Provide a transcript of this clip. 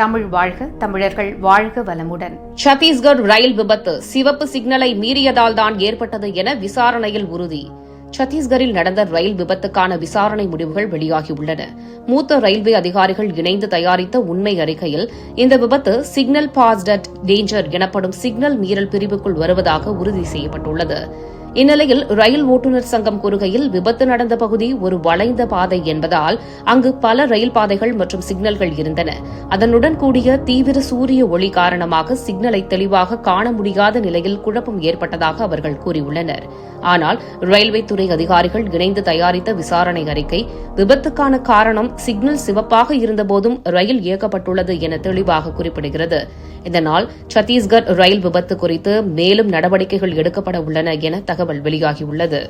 தமிழ் வாழ்க தமிழர்கள் வாழ்க வளமுடன். சத்தீஸ்கர் ரயில் விபத்து சிவப்பு சிக்னலை மீறியதால் தான் ஏற்பட்டது என விசாரணையில் உறுதி. சத்தீஸ்கரில் நடந்த ரயில் விபத்துக்கான விசாரணை முடிவுகள் வெளியாகியுள்ளன. மூத்த ரயில்வே அதிகாரிகள் இணைந்து தயாரித்த உண்மை அறிக்கையில் இந்த விபத்து சிக்னல் பாஸ்ட் டேஞ்சர் எனப்படும் சிக்னல் மீறல் பிரிவுக்குள் வருவதாக உறுதி செய்யப்பட்டுள்ளது. இந்நிலையில் ரயில் ஓட்டுநர் சங்கம் கூறுகையில் விபத்து நடந்த பகுதி ஒரு வளைந்த பாதை என்பதால் அங்கு பல ரயில் பாதைகள் மற்றும் சிக்னல்கள் இருந்தன. அதனுடன் கூடிய தீவிர சூரிய ஒளி காரணமாக சிக்னலை தெளிவாக காண முடியாத நிலையில் குழப்பம் ஏற்பட்டதாக அவர்கள் கூறியுள்ளனர். ஆனால் ரயில்வே துறை அதிகாரிகள் இணைந்து தயாரித்த விசாரணை அறிக்கை விபத்துக்கான காரணம் சிக்னல் சிவப்பாக இருந்தபோதும் ரயில் இயக்கப்பட்டுள்ளது என தெளிவாக குறிப்பிடுகிறது. இதனால் சத்தீஸ்கர் ரயில் விபத்து குறித்து மேலும் நடவடிக்கைகள் எடுக்கப்பட உள்ளன என தகவல் வெளியாகியுள்ளது.